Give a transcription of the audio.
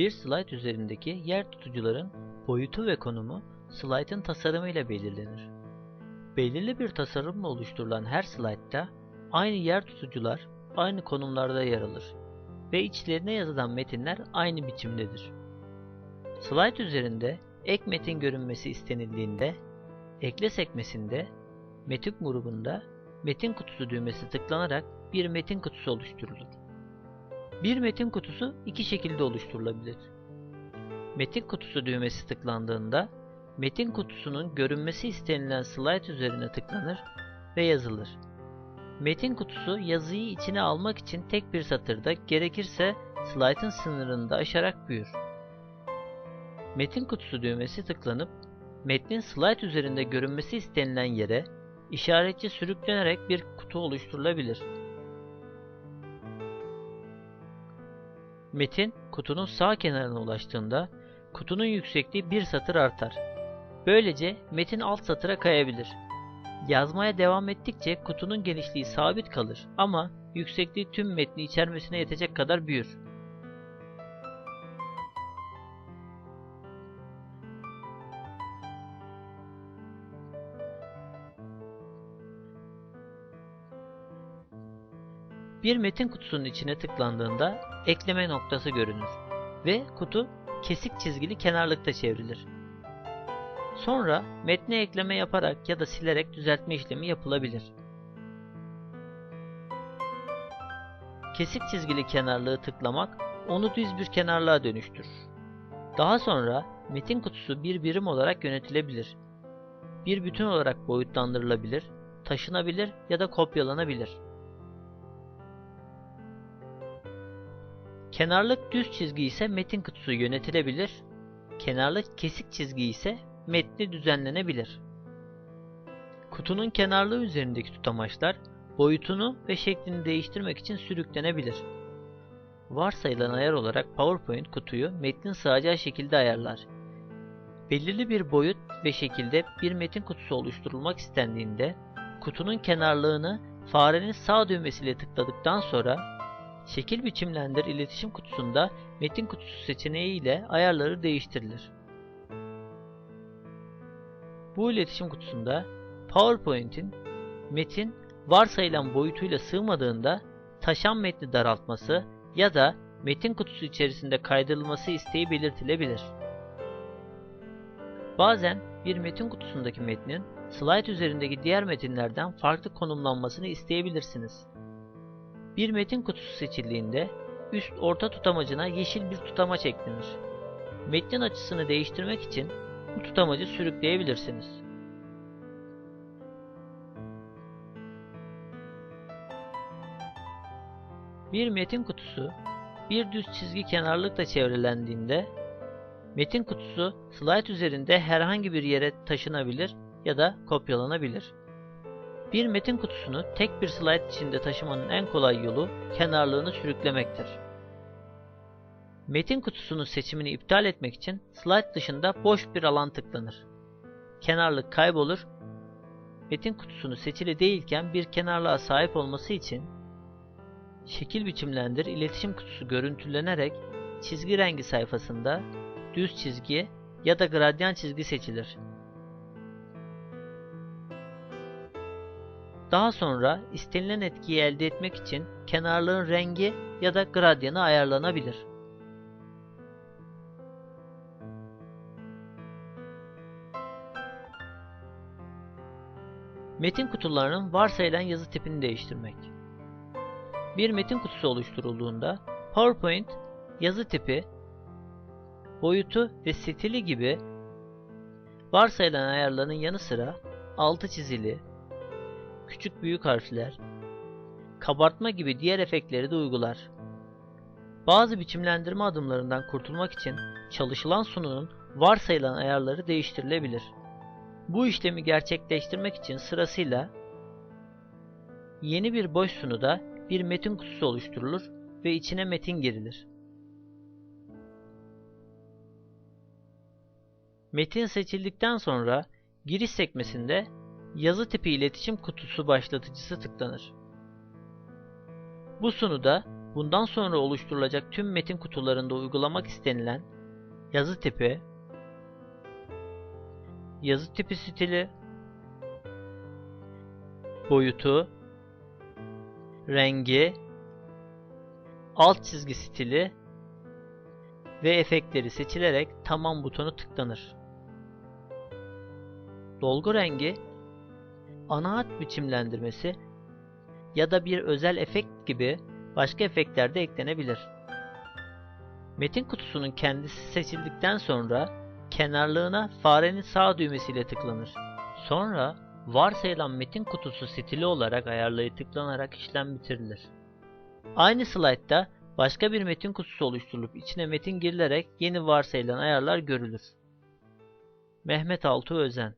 Bir slide üzerindeki yer tutucuların boyutu ve konumu slide'ın tasarımıyla belirlenir. Belirli bir tasarımla oluşturulan her slide'da aynı yer tutucular aynı konumlarda yer alır ve içlerine yazılan metinler aynı biçimdedir. Slide üzerinde ek metin görünmesi istenildiğinde ekle sekmesinde metin grubunda metin kutusu düğmesi tıklanarak bir metin kutusu oluşturulur. Bir metin kutusu iki şekilde oluşturulabilir. Metin kutusu düğmesi tıklandığında metin kutusunun görünmesi istenilen slide üzerine tıklanır ve yazılır. Metin kutusu yazıyı içine almak için tek bir satırda gerekirse slide'ın sınırını da aşarak büyür. Metin kutusu düğmesi tıklanıp metnin slide üzerinde görünmesi istenilen yere işaretçi sürüklenerek bir kutu oluşturulabilir. Metin kutunun sağ kenarına ulaştığında kutunun yüksekliği bir satır artar. Böylece metin alt satıra kayabilir. Yazmaya devam ettikçe kutunun genişliği sabit kalır ama yüksekliği tüm metni içermesine yetecek kadar büyür. Bir metin kutusunun içine tıklandığında ekleme noktası görünür ve kutu kesik çizgili kenarlıkta çevrilir. Sonra metne ekleme yaparak ya da silerek düzeltme işlemi yapılabilir. Kesik çizgili kenarlığı tıklamak onu düz bir kenarlığa dönüştürür. Daha sonra metin kutusu bir birim olarak yönetilebilir. Bir bütün olarak boyutlandırılabilir, taşınabilir ya da kopyalanabilir. Kenarlık düz çizgi ise metin kutusu yönetilebilir, kenarlık kesik çizgi ise metni düzenlenebilir. Kutunun kenarlığı üzerindeki tutamaçlar boyutunu ve şeklini değiştirmek için sürüklenebilir. Varsayılan ayar olarak PowerPoint kutuyu metnin sığacağı şekilde ayarlar. Belirli bir boyut ve şekilde bir metin kutusu oluşturulmak istendiğinde kutunun kenarlığını farenin sağ düğmesiyle tıkladıktan sonra Şekil biçimlendir iletişim kutusunda metin kutusu seçeneği ile ayarları değiştirilir. Bu iletişim kutusunda PowerPoint'in metin varsayılan boyutuyla sığmadığında taşan metni daraltması ya da metin kutusu içerisinde kaydırılması isteği belirtilebilir. Bazen bir metin kutusundaki metnin slide üzerindeki diğer metinlerden farklı konumlanmasını isteyebilirsiniz. Bir metin kutusu seçildiğinde üst orta tutamacına yeşil bir tutamaç eklenir. Metnin açısını değiştirmek için bu tutamacı sürükleyebilirsiniz. Bir metin kutusu bir düz çizgi kenarlıkla çevrelendiğinde metin kutusu slide üzerinde herhangi bir yere taşınabilir ya da kopyalanabilir. Bir metin kutusunu tek bir slide içinde taşımanın en kolay yolu kenarlığını sürüklemektir. Metin kutusunun seçimini iptal etmek için slide dışında boş bir alan tıklanır. Kenarlık kaybolur. Metin kutusunu seçili değilken bir kenarlığa sahip olması için şekil biçimlendir iletişim kutusu görüntülenerek çizgi rengi sayfasında düz çizgi ya da gradyan çizgi seçilir. Daha sonra istenilen etkiyi elde etmek için kenarlığın rengi ya da gradyanı ayarlanabilir. Metin kutularının varsayılan yazı tipini değiştirmek. Bir metin kutusu oluşturulduğunda PowerPoint yazı tipi, boyutu ve stili gibi varsayılan ayarların yanı sıra altı çizili, küçük büyük harfler, kabartma gibi diğer efektleri de uygular. Bazı biçimlendirme adımlarından kurtulmak için çalışılan sununun varsayılan ayarları değiştirilebilir. Bu işlemi gerçekleştirmek için sırasıyla yeni bir boş sunuda bir metin kutusu oluşturulur ve içine metin girilir. Metin seçildikten sonra giriş sekmesinde yazı tipi iletişim kutusu başlatıcısı tıklanır. Bu sunuda Bundan sonra oluşturulacak tüm metin kutularında uygulamak istenilen yazı tipi, yazı tipi stili, boyutu, rengi, alt çizgi stili ve efektleri seçilerek tamam butonu tıklanır. Dolgu rengi, ana hat biçimlendirmesi ya da bir özel efekt gibi başka efektler de eklenebilir. Metin kutusunun kendisi seçildikten sonra kenarlığına farenin sağ düğmesiyle tıklanır. Sonra varsayılan metin kutusu stili olarak ayarlayı tıklanarak işlem bitirilir. Aynı slaytta başka bir metin kutusu oluşturulup içine metin girilerek yeni varsayılan ayarlar görülür. Mehmet Altuğ Özen